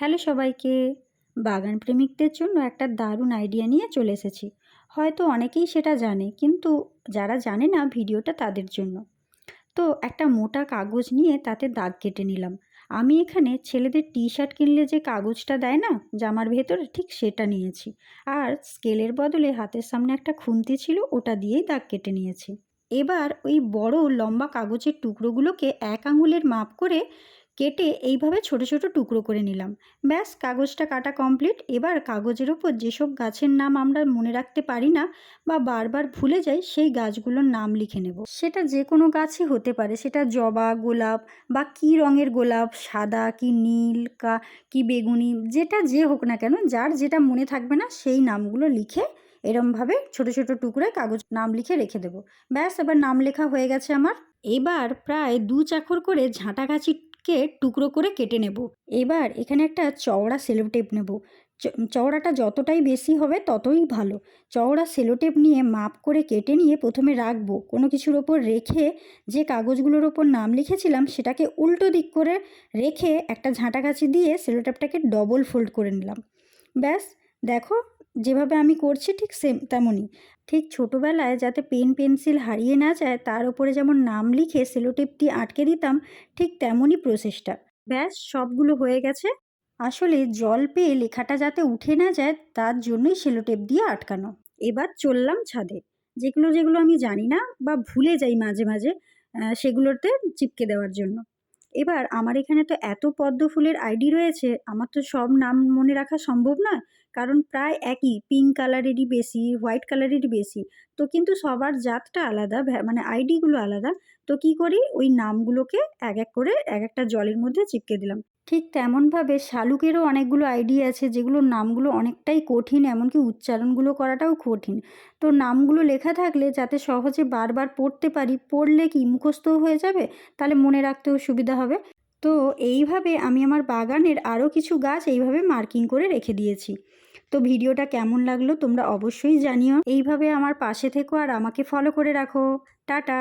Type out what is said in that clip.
Hello সবাইকে। বাগান প্রেমিকদের জন্য একটা দারুণ আইডিয়া নিয়ে চলে এসেছি। হয়তো অনেকেই সেটা জানে, কিন্তু যারা জানে না ভিডিওটা তাদের জন্য। তো একটা মোটা কাগজ নিয়ে তাতে দাগ কেটে নিলাম। আমি এখানে ছেলেদের টি শার্ট কিনলে যে কাগজটা দেয় না, জামার ভেতরে, ঠিক সেটা নিয়েছি। আর স্কেলের বদলে হাতের সামনে একটা খুন্তি ছিল, ওটা দিয়েই দাগ কেটে নিয়েছি। এবার ওই বড় লম্বা কাগজের টুকরোগুলোকে এক আঙুলের মাপ করে কেটে এইভাবে ছোট ছোট টুকরো করে নিলাম। ব্যাস, কাগজটা কাটা কমপ্লিট এবার কাগজের ওপর যেসব গাছের নাম আমরা মনে রাখতে পারি না বা বারবার ভুলে যাই, সেই গাছগুলোর নাম লিখে নেব। সেটা যে কোনো গাছই হতে পারে। সেটা জবা, গোলাপ বা কী রঙের গোলাপ? সাদা কি নীল, কা, কি বেগুনি? যেটা যে হোক না কেন, যার যেটা মনে থাকবে না, সেই নামগুলো লিখে এরমভাবে ছোট ছোট টুকরোয় কাগজ নাম লিখে রেখে দেবো। ব্যাস, এবার নাম লেখা হয়ে গেছে আমার। এবার প্রায় দু চাকর করে ঝাঁটা গাছিকে টুকরো করে কেটে নেব। এবার এখানে একটা চওড়া সেলোটেপ নেব। চ- চওড়াটা যতটাই বেশি হবে ততই ভালো। চওড়া সেলোটেপ নিয়ে মাপ করে কেটে নিয়ে প্রথমে রাখব। কোনো কিছুর ওপর রেখে যে কাগজগুলোর ওপর নাম লিখেছিলাম সেটাকে উল্টো দিক করে রেখে একটা ঝাঁটা কাছি দিয়ে সেলোটেপটাকে ডবল ফোল্ড করে নিলাম। ব্যাস, দেখো যেভাবে আমি করছি ঠিক সেম তেমনই। ঠিক ছোটোবেলায় যাতে পেন, পেন্সিল হারিয়ে না যায়, তার উপরে যেমন নাম লিখে সেলোটেপ দিয়ে আটকে দিতাম, ঠিক তেমনই প্রসেসটা ব্যাস, সবগুলো হয়ে গেছে। আসলে জল পেয়ে লেখাটা যাতে উঠে না যায়, তার জন্যই সেলোটেপ দিয়ে আটকানো। এবার চললাম ছাদে। যেগুলো যেগুলো আমি জানি না বা ভুলে যাই মাঝে মাঝে সেগুলোতে চিপকে দেওয়ার জন্য। এবার আমার এখানে তো এত পদ্ম ফুলের আইডি রয়েছে, আমার তো সব নাম মনে রাখা সম্ভব নয়। কারণ প্রায় একই পিঙ্ক কালারেরই বেশি হোয়াইট কালারেরই বেশি। তো কিন্তু সবার জাতটা আলাদা মানে আইডিগুলো আলাদা। তো কি করি? ওই নামগুলোকে এক এক করে এক একটা জলের মধ্যে চিপকে দিলাম। ঠিক তেমনভাবে শালুকেরও অনেকগুলো আইডি আছে, যেগুলোর নামগুলো অনেকটাই কঠিন, এমনকি উচ্চারণগুলো করাটাও কঠিন। তো নামগুলো লেখা থাকলে, যাতে সহজে বারবার পড়তে পারি, পড়লে কি মুখস্থ হয়ে যাবে? তাহলে মনে রাখতেও সুবিধা হবে। তো এইভাবে আমি আমার বাগানের আরও কিছু গাছ এইভাবে মার্কিং করে রেখে দিয়েছি। তো ভিডিওটা কেমন লাগল তোমরা অবশ্যই জানিও। এইভাবে আমার পাশে থেকো আর আমাকে ফলো করে রাখো। টাটা!